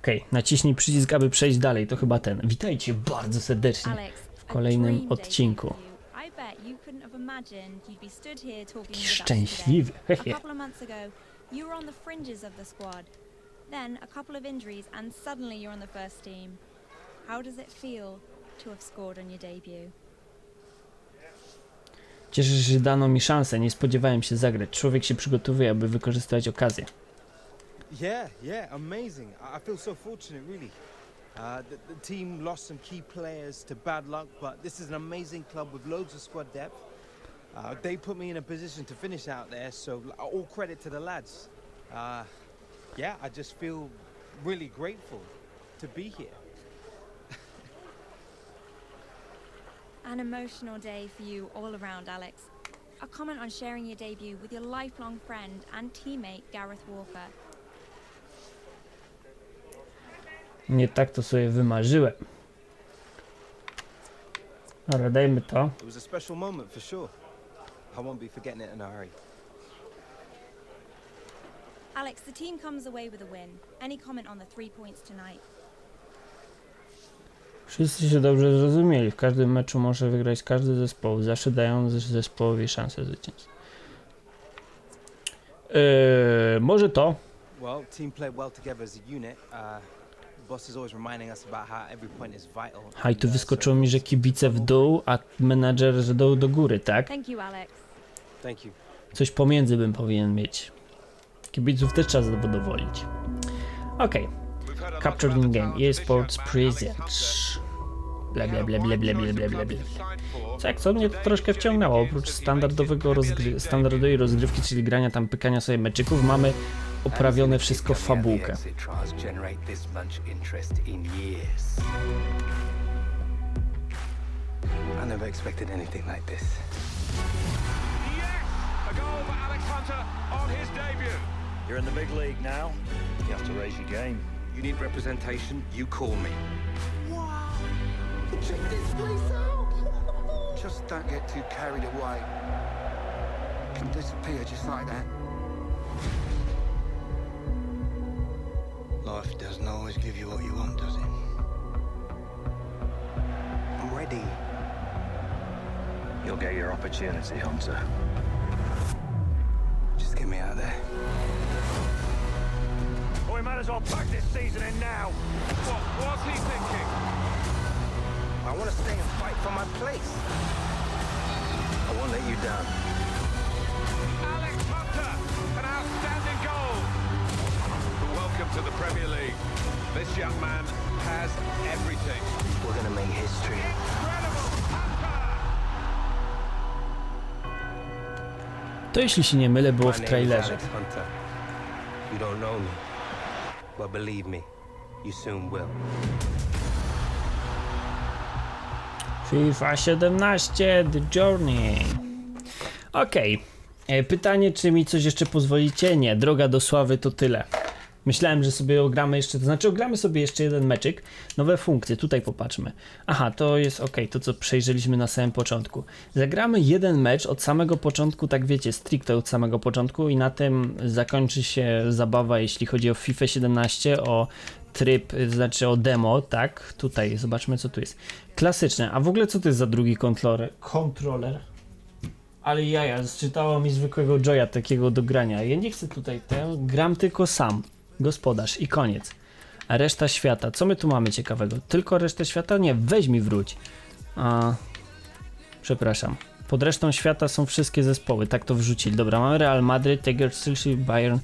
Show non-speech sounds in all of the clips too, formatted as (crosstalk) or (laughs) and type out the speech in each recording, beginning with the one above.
Okej, naciśnij przycisk, aby przejść dalej. To chyba ten. Witajcie bardzo serdecznie. W kolejnym odcinku. for you. I bet you couldn't have imagined you'd be stood here talking Jaki with us szczęśliwy. Hehe. couple of months ago, you were on the fringes of the squad. Then a couple of injuries and suddenly you're on the first team. How does it feel to have scored on your debut? Cieszę się, że dano mi szansę. Nie spodziewałem się zagrać. Człowiek się przygotowuje, aby wykorzystywać okazję. Yeah, yeah, amazing. I feel so fortunate, really. Uh, the, the team lost some key players to bad luck, but this is an amazing club with loads of squad depth. Uh, they put me in a position to finish out there, so all credit to the lads. Uh, yeah, I just feel really grateful to be here. (laughs) An emotional day for you all around, Alex. A comment on sharing your debut with your lifelong friend and teammate Gareth Walker. Nie tak to sobie wymarzyłem. Dobra, dajmy to. It was a special moment for sure. I won't be forgetting it in a hurry. Alex, the team comes away with a win. Any comment on the three points tonight? Wszyscy się dobrze zrozumieli. W każdym meczu może wygrać każdy zespoł, zawsze dając zespołowi szansę zwycięstwa. Yy, może to. Well, team played well together as a unit. Uh, Haj, tu wyskoczyło mi, że kibice w dół, a menadżer z dołu do góry, tak? Thank you, Alex. great. Thank you. Coś pomiędzy bym powinien mieć. Kibiców też trzeba zadowolić. Okej. Captured in game. EA Sports Presents. Ble, ble, ble, ble, ble, ble, ble, ble, ble. Co jak co mnie to troszkę wciągnęło, oprócz standardowego rozgry standardowej rozgrywki, czyli grania tam, pykania sobie meczyków, mamy oprawione wszystko w fabułkę. I never expected anything like this. Yes! A goal for Alex Hunter on his debut. You're in the big league now. You have to raise your game. You need representation, you call me. Check this place out! just don't get too carried away. It Can disappear just like that. Life doesn't always give you what you want, does it? I'm ready. You'll get your opportunity, Hunter. Just get me out of there. Well, we might as well pack this season in now. What was he thinking? I want to stay and fight for my place. I won't let you down. Alex Hunter, an outstanding goal. Welcome to the Premier League. This young man has everything. We're gonna make history. Incredible To jeśli się nie mylę było w trailerze. You don't know me, but believe me, you soon will. FIFA 17 The Journey. Okej. E, Pytanie, czy mi coś jeszcze pozwolicie? Nie, droga do sławy to tyle. Myślałem, że sobie ogramy jeszcze, to znaczy ogramy sobie jeszcze jeden meczyk, nowe funkcje, tutaj popatrzmy. Aha, to jest ok, to co przejrzeliśmy na samym początku. Zagramy jeden mecz od samego początku, tak wiecie, stricte od samego początku i na tym zakończy się zabawa, jeśli chodzi o FIFA 17, o tryb, y, znaczy o demo, tak? Tutaj, zobaczmy co tu jest. Klasyczne, a w ogóle co to jest za drugi kontroler? Kontroler. Ale jaja, zczytało mi zwykłego Joya takiego do grania. Ja nie chcę tutaj tę, gram tylko sam. Gospodarz i koniec. A reszta świata, co my tu mamy ciekawego? Tylko resztę świata? Nie, weź mi wróć. A, przepraszam. Pod resztą świata są wszystkie zespoły, tak to wrzucili. Dobra, mamy Real Madrid, Tigers, Chelsea, Bayern,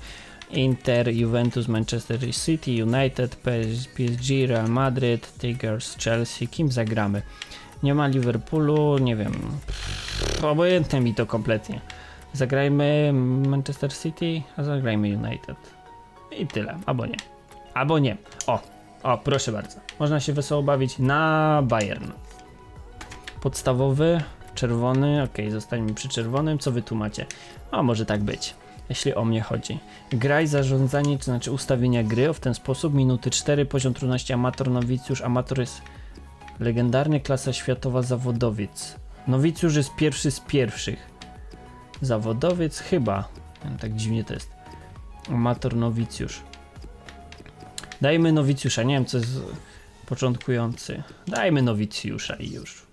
Inter, Juventus, Manchester City, United, PS- PSG, Real Madrid, Tigers, Chelsea. Kim zagramy? Nie ma Liverpoolu, nie wiem. Obojętne mi to kompletnie. Zagrajmy Manchester City, a zagrajmy United. I tyle, albo nie. Albo nie. O, o, proszę bardzo. Można się wesoło bawić na Bayern. Podstawowy, czerwony, ok, zostańmy przy czerwonym. Co wy tu macie? O, może tak być. Jeśli o mnie chodzi. Graj, zarządzanie, to znaczy ustawienia gry w ten sposób. Minuty 4, poziom trudności amator, nowicjusz. Amator jest legendarny, klasa światowa, zawodowiec. Nowicjusz jest pierwszy z pierwszych. Zawodowiec chyba. Tak dziwnie to jest. Amator, nowicjusz. Dajmy nowicjusza, nie wiem co jest początkujący. Dajmy nowicjusza i już.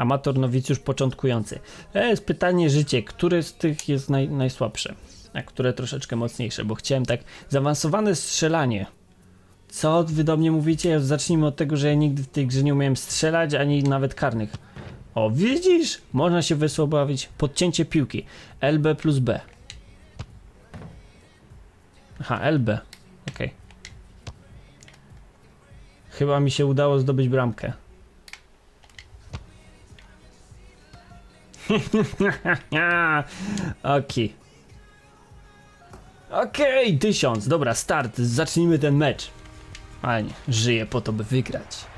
Amator, nowicjusz, początkujący. To jest pytanie życie, które z tych jest naj, najsłabsze, a które troszeczkę mocniejsze, bo chciałem tak zaawansowane strzelanie. Co wy do mnie mówicie? Zacznijmy od tego, że ja nigdy w tej grze nie umiałem strzelać, ani nawet karnych. O, widzisz? Można się wysłobawić. Podcięcie piłki. LB plus B. Aha, LB. Okej. Chyba mi się udało zdobyć bramkę. (laughs) Okej. Okej, tysiąc. Dobra, start. Zacznijmy ten mecz. Ale nie, żyję po to, by wygrać.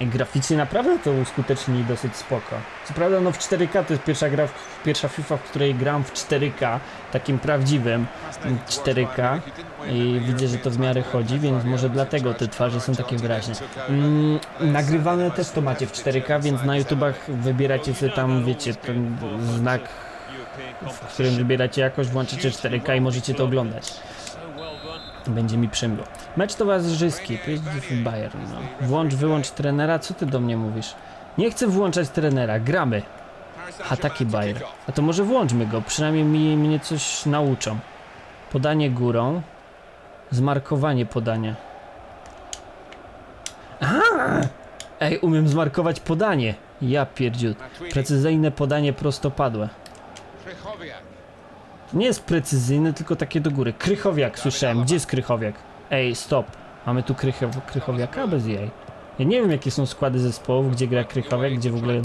Graficznie naprawdę to uskutecznili dosyć spoko. Co prawda, no w 4K to jest pierwsza gra, pierwsza FIFA, w której gram w 4K, takim prawdziwym 4K i widzę, że to w miarę chodzi, więc może dlatego te twarze są takie wyraźne. Mm, nagrywane też to macie w 4K, więc na YouTubach wybieracie sobie tam, wiecie, ten znak, w którym wybieracie jakość, włączycie 4K i możecie to oglądać. Będzie mi przymło. Mecz towarzyski, to jest Bayern. No. Włącz, wyłącz trenera, co ty do mnie mówisz? Nie chcę włączać trenera, gramy. A taki Bayern. A to może włączmy go, przynajmniej mi, mnie coś nauczą. Podanie górą. Zmarkowanie podania. Aha! Ej, umiem zmarkować podanie. Ja pierdziut. Precyzyjne podanie prostopadłe. Nie jest precyzyjne, tylko takie do góry. Krychowiak słyszałem. Gdzie jest Krychowiak? Ej, stop. Mamy tu krychow Krychowiaka bez jej. Ja nie wiem jakie są składy zespołów, gdzie gra Krychowiak, gdzie w ogóle...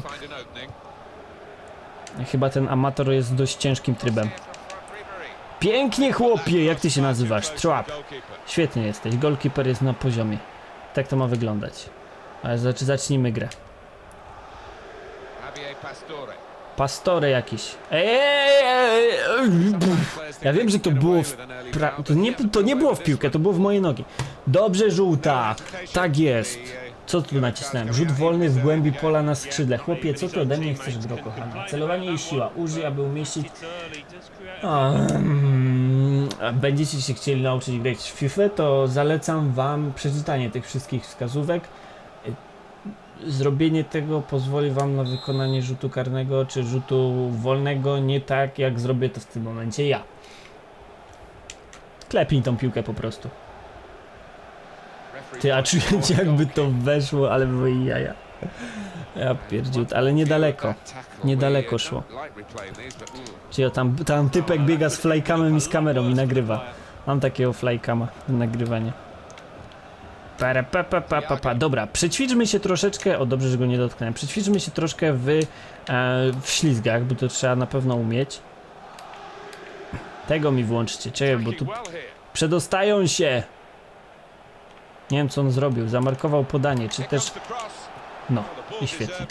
Chyba ten amator jest dość ciężkim trybem. Pięknie chłopie, jak ty się nazywasz? Trap. Świetnie jesteś, goalkeeper jest na poziomie. Tak to ma wyglądać. Ale zacz, zacznijmy grę. Pastore jakiś. Ej, ej, ej. Ja wiem, że to było w pra... to, nie, to nie było w piłkę, to było w moje nogi. Dobrze, żółta. Tak jest. Co tu nacisnąłem? Rzut wolny w głębi pola na skrzydle. Chłopie, co ty ode mnie chcesz, bro kochana? Celowanie i siła. Użyj, aby umieścić... Um, a będziecie się chcieli nauczyć grać w FIFA, to zalecam wam przeczytanie tych wszystkich wskazówek. Zrobienie tego pozwoli wam na wykonanie rzutu karnego czy rzutu wolnego nie tak jak zrobię to w tym momencie ja. Klepnij tą piłkę po prostu. Ty, a czujecie jakby to weszło, ale były jaja. Ja pierdziut, ale niedaleko. Niedaleko szło. Czyli tam, tam typek biega z flycamem i z kamerą i nagrywa. Mam takiego flycama do nagrywania. Para, pa, pa, pa, pa, pa. Dobra, przećwiczmy się troszeczkę. O, dobrze, że go nie dotknąłem. Przećwiczmy się troszkę w, e, w ślizgach, bo to trzeba na pewno umieć. Tego mi włączcie, czekaj, bo tu przedostają się. Nie wiem, co on zrobił. Zamarkował podanie, czy też... No, i świetnie.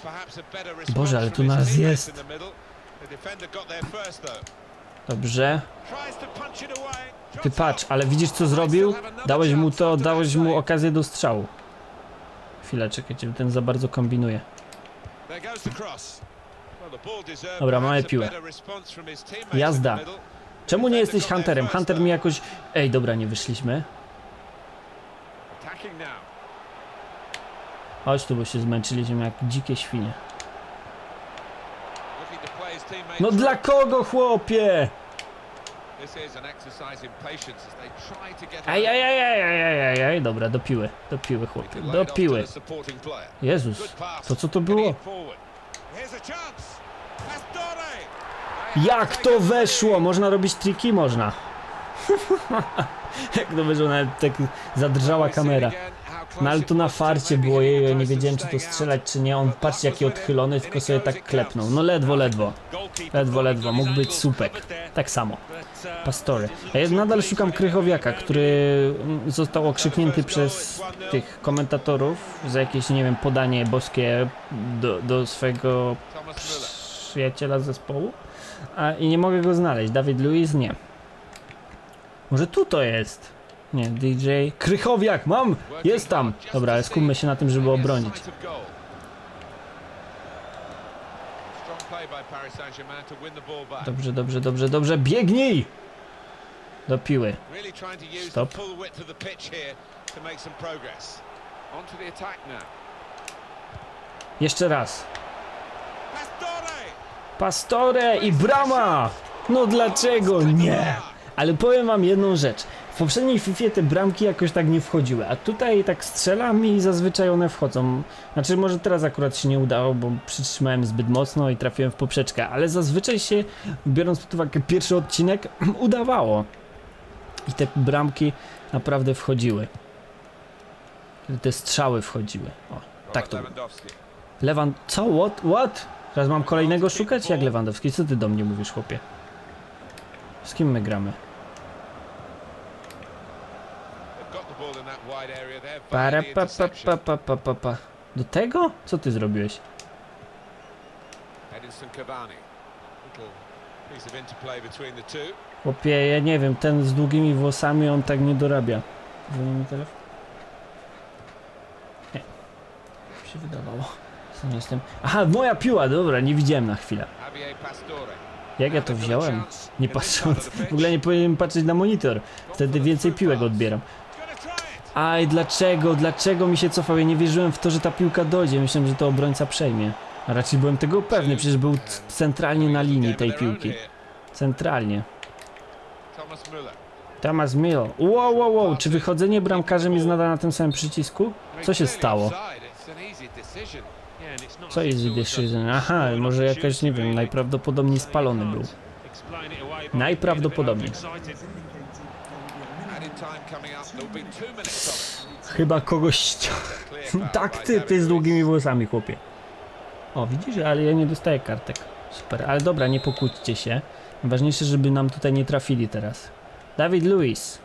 Boże, ale tu nas jest. Dobrze. Ty patrz, ale widzisz co zrobił? Dałeś mu to, dałeś mu okazję do strzału. Chwilę, czekajcie, ten za bardzo kombinuje. Dobra, mamy piłę. Jazda. Czemu nie jesteś Hunterem? Hunter mi jakoś... Ej, dobra, nie wyszliśmy. Chodź tu, bo się zmęczyliśmy jak dzikie świnie. No dla kogo, chłopie? Ej, ej, ej, ej, ej, ej, ej, dobra, do piły, do piły, chłopie, do piły. Jezus, to co to było? Jak to weszło? Można robić triki? Można. (laughs) Jak to weszło, nawet tak zadrżała kamera. No ale to na farcie było jej, ja nie wiedziałem czy to strzelać czy nie, on patrzcie jaki odchylony, tylko sobie tak klepnął. No ledwo, ledwo. Ledwo, ledwo, mógł być słupek. Tak samo. Pastory. A ja nadal szukam Krychowiaka, który mm, został okrzyknięty przez tych komentatorów za jakieś, nie wiem, podanie boskie do, do swojego przyjaciela zespołu. A, I nie mogę go znaleźć. Dawid Luiz? Nie. Może tu to jest? Nie, DJ. Krychowiak, mam! Jest tam! Dobra, ale skupmy się na tym, żeby obronić. Dobrze, dobrze, dobrze, dobrze. Biegnij! Do piły. Stop. Jeszcze raz. Pastore! Pastore i brama! No dlaczego nie? Ale powiem wam jedną rzecz. W poprzedniej FIFA te bramki jakoś tak nie wchodziły, a tutaj tak strzelam i zazwyczaj one wchodzą. Znaczy może teraz akurat się nie udało, bo przytrzymałem zbyt mocno i trafiłem w poprzeczkę, ale zazwyczaj się, biorąc pod uwagę pierwszy odcinek, (clears throat) udawało. I te bramki naprawdę wchodziły. Te strzały wchodziły. O, tak to było. Lewandowski. Lewan... Co? What? What? Teraz mam kolejnego szukać? Jak Lewandowski? Co ty do mnie mówisz, chłopie? Z kim my gramy? Para pa pa interception. pa pa pa pa pa. Do tego? Co ty zrobiłeś? Chłopie, ja nie wiem, ten z długimi włosami, on tak nie dorabia. Dzwoni mi telefon? Nie. Mi się wydawało. Co nie jestem... Aha, moja piła, dobra, nie widziałem na chwilę. Jak ja to wziąłem? Nie patrząc, w ogóle nie powinienem patrzeć na monitor. Wtedy więcej piłek odbieram. Aj, dlaczego? Dlaczego mi się cofał? Ja nie wierzyłem w to, że ta piłka dojdzie. Myślałem, że to obrońca przejmie. A raczej byłem tego pewny, przecież był centralnie na linii tej piłki. Centralnie. Thomas Müller. Thomas Mill. Wow, wow, wow. Czy wychodzenie bramkarzem jest nadal na tym samym przycisku? Co się stało? Co jest decision? Aha, może jakaś, nie wiem, najprawdopodobniej spalony był. Najprawdopodobniej. Chyba kogoś. (laughs) Tak, ty, ty z długimi włosami, chłopie. O, widzisz, ale ja nie dostaję kartek. Super, ale dobra, nie pokłóćcie się. Ważniejsze, żeby nam tutaj nie trafili teraz. Dawid Luiz.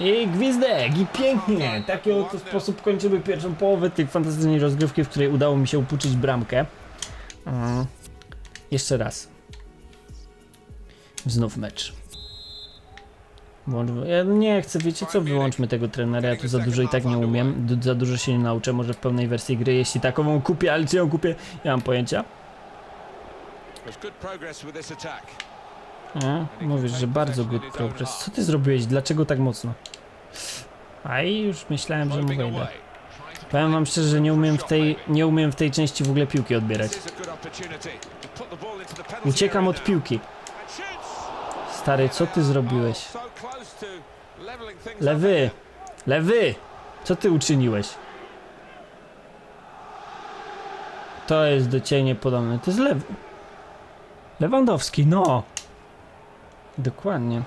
I gwizdek, i pięknie! W taki oto sposób kończymy pierwszą połowę tej fantastycznej rozgrywki, w której udało mi się upuczyć bramkę. Mm. Jeszcze raz. Znów mecz. Ja nie chcę, wiecie co, wyłączmy tego trenera, ja tu za dużo i tak nie umiem, du- za dużo się nie nauczę, może w pełnej wersji gry, jeśli takową kupię, ale czy ją kupię, nie mam pojęcia. Nie? Mówisz, że bardzo good progress. Co ty zrobiłeś? Dlaczego tak mocno? A i już myślałem, że mu wejdę. Powiem wam szczerze, że nie umiem w tej, nie umiem w tej części w ogóle piłki odbierać. Uciekam od piłki. Stary, co ty zrobiłeś? Lewy! Lewy! Co ty uczyniłeś? To jest do ciebie niepodobne. To jest lewy. Lewandowski, no! Dokładnie.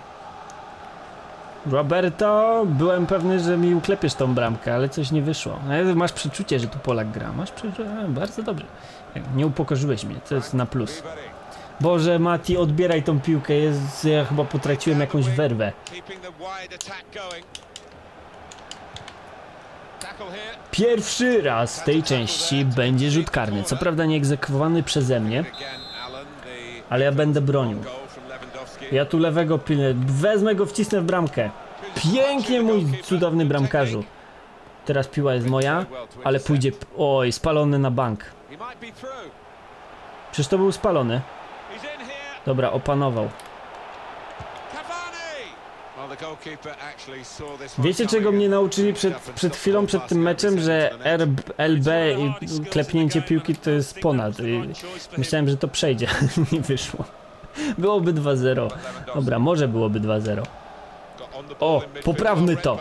Roberto, byłem pewny, że mi uklepiesz tą bramkę, ale coś nie wyszło. Ale Masz przeczucie, że tu Polak gra. Masz przeczucie, bardzo dobrze. Nie upokorzyłeś mnie, to jest na plus. Boże, Mati, odbieraj tą piłkę. Jest, ja chyba potraciłem jakąś werwę. Pierwszy raz w tej części będzie rzut karny. Co prawda nie egzekwowany przeze mnie, ale ja będę bronił. Ja tu lewego pilnę. Wezmę go, wcisnę w bramkę. Pięknie, mój cudowny bramkarzu. Teraz piła jest moja, ale pójdzie... Oj, spalony na bank. Przecież to był spalony. Dobra, opanował. Wiecie czego mnie nauczyli przed, przed chwilą, przed tym meczem, że R, LB i klepnięcie piłki to jest ponad. Myślałem, że to przejdzie, (laughs) nie wyszło. Byłoby 2-0. Dobra, może byłoby 2-0. O, poprawmy to.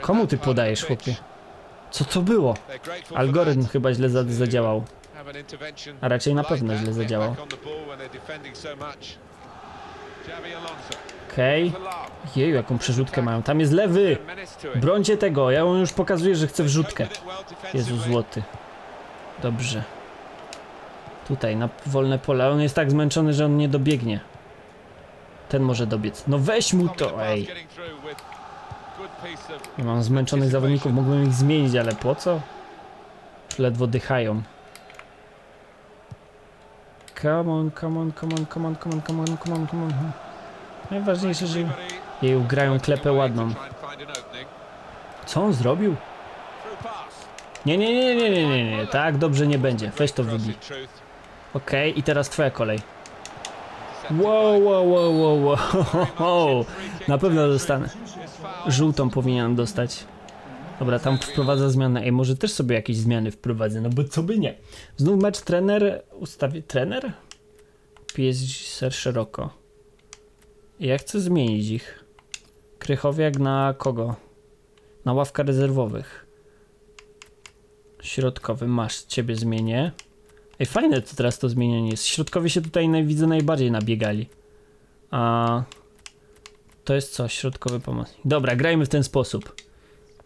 Komu ty podajesz, chłopie? Co to było? Algorytm chyba źle za- zadziałał. A raczej na pewno źle zadziałał. Okej. Jeju, jaką przerzutkę mają. Tam jest lewy! Brońcie tego, ja mu już pokazuję, że chcę wrzutkę. Jezu złoty. Dobrze. Tutaj, na wolne pole. On jest tak zmęczony, że on nie dobiegnie. Ten może dobiec. No weź mu to, ej. Ja mam zmęczonych zawodników, mógłbym ich zmienić, ale po co? Ledwo dychają. Come on, come on, come on, come on, come on, come on, come on, come on. Najważniejsze, że jej grają klepę ładną. Co on zrobił? Nie, nie, nie, nie, nie, nie, nie, tak dobrze nie będzie. Weź to wybij. Okej, i teraz twoja kolej. Wow, wow, wow, wow. wow. (laughs) Na pewno dostanę. Żółtą powinienem dostać. Dobra, tam wprowadza zmianę. Ej, może też sobie jakieś zmiany wprowadzę, no bo co by nie. Znów mecz trener ustawi... Trener? PSG Ser szeroko. Ja chcę zmienić ich. Krychowiak na kogo? Na ławkę rezerwowych. Środkowy, masz, ciebie zmienię. Ej, fajne to teraz to zmienienie jest. Środkowi się tutaj naj, widzę najbardziej nabiegali. A to jest co? Środkowy pomocnik. Dobra, grajmy w ten sposób.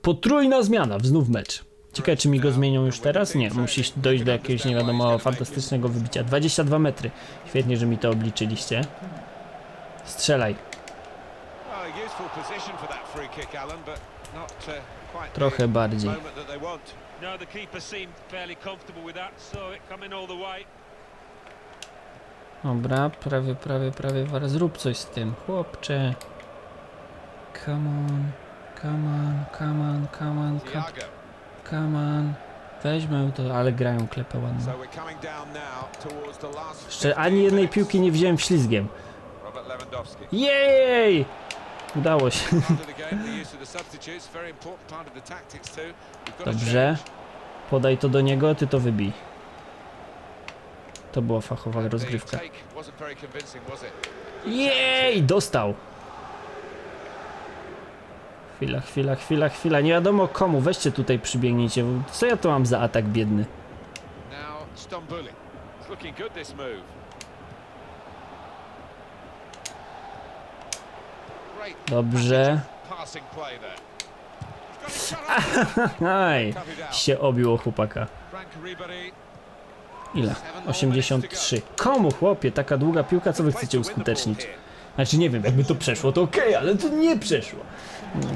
Potrójna zmiana, znów mecz. Ciekawe, czy mi go zmienią już teraz? Nie, musi dojść do jakiegoś nie wiadomo fantastycznego wybicia. 22 metry. Świetnie, że mi to obliczyliście. Strzelaj. Trochę bardziej. Dobra, prawie, prawie, prawie. Zrób coś z tym, chłopcze. Come on, come on, come on, come on, come, come on. Weźmy to, ale grają klepę ładnie. Jeszcze ani jednej piłki nie wziąłem ślizgiem. Jej! Udało się. Dobrze. Podaj to do niego, ty to wybij. To była fachowa rozgrywka. Jej! Dostał! Chwila, chwila, chwila, chwila. Nie wiadomo komu. Weźcie tutaj przybiegnijcie. Co ja tu mam za atak biedny? Dobrze. (laughs) Aj! Się obiło chłopaka. Ile? 83. Komu chłopie? Taka długa piłka, co wy chcecie uskutecznić? Znaczy nie wiem, jakby to przeszło, to okej, ale to nie przeszło.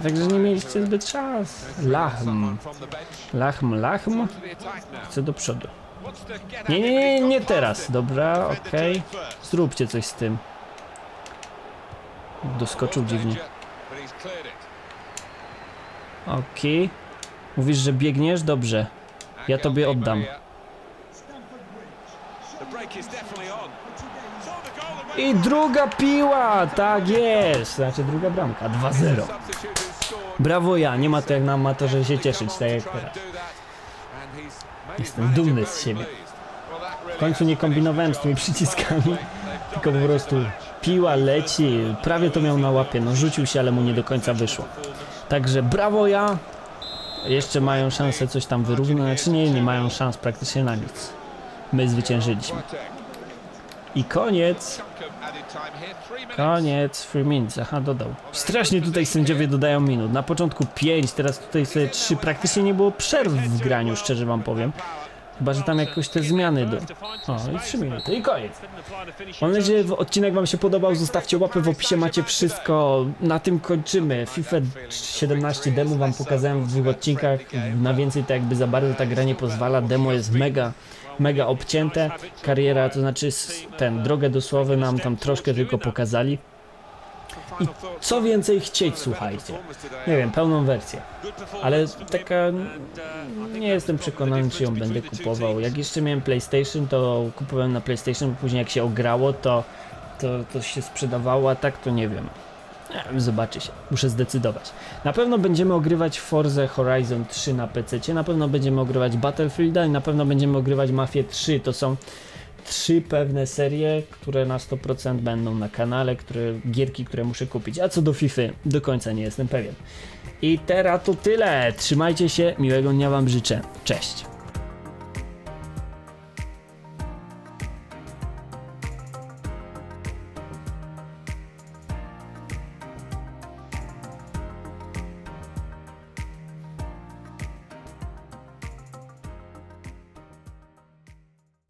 Także nie mieliście zbyt czas. Lachm. Lachm, lachm. Chcę do przodu. Nie, nie, nie, nie teraz. Dobra, okej. Zróbcie coś z tym. Doskoczył dziwnie. Okej. Mówisz, że biegniesz? Dobrze. Ja tobie oddam. Maria. The break is definitely on. Saw the goal and went I druga piła! Tak jest! Znaczy druga bramka. 2-0. Substitute who scored. Brawo ja, nie ma to jak na amatorze się cieszyć, tak jak teraz. Jestem dumny z siebie. W końcu nie kombinowałem z tymi przyciskami, tylko po prostu piła leci. Prawie to miał na łapie, no rzucił się, ale mu nie do końca wyszło. Także brawo ja. Jeszcze mają szansę coś tam wyrównać, nie, nie mają szans praktycznie na nic. My zwyciężyliśmy. I koniec. Koniec, free minutes, aha, dodał. Strasznie tutaj sędziowie dodają minut. Na początku 5, teraz tutaj sobie 3. Praktycznie nie było przerw w graniu, szczerze wam powiem. Chyba, że tam jakoś te zmiany do... O, i 3 minuty, i koniec. Mam nadzieję, że odcinek wam się podobał. Zostawcie łapę w opisie, macie wszystko. Na tym kończymy. FIFA 17 demo wam pokazałem w dwóch odcinkach. Na więcej to jakby za bardzo ta gra nie pozwala. Demo jest mega, mega obcięte. Kariera, to znaczy ten, drogę do sławy nam tam troszkę tylko pokazali. I co więcej chcieć, słuchajcie. Nie wiem, pełną wersję. Ale taka nie jestem przekonany, czy ją będę kupował. Jak jeszcze miałem PlayStation, to kupowałem na PlayStation, później jak się ograło, to, to, to się sprzedawało, a tak to nie wiem. Zobaczy się. Muszę zdecydować. Na pewno będziemy ogrywać Forza Horizon 3 na PC, na pewno będziemy ogrywać Battlefielda i na pewno będziemy ogrywać Mafię 3. To są trzy pewne serie, które na 100% będą na kanale, które, gierki, które muszę kupić. A co do FIFA, do końca nie jestem pewien. I teraz to tyle. Trzymajcie się, miłego dnia Wam życzę. Cześć.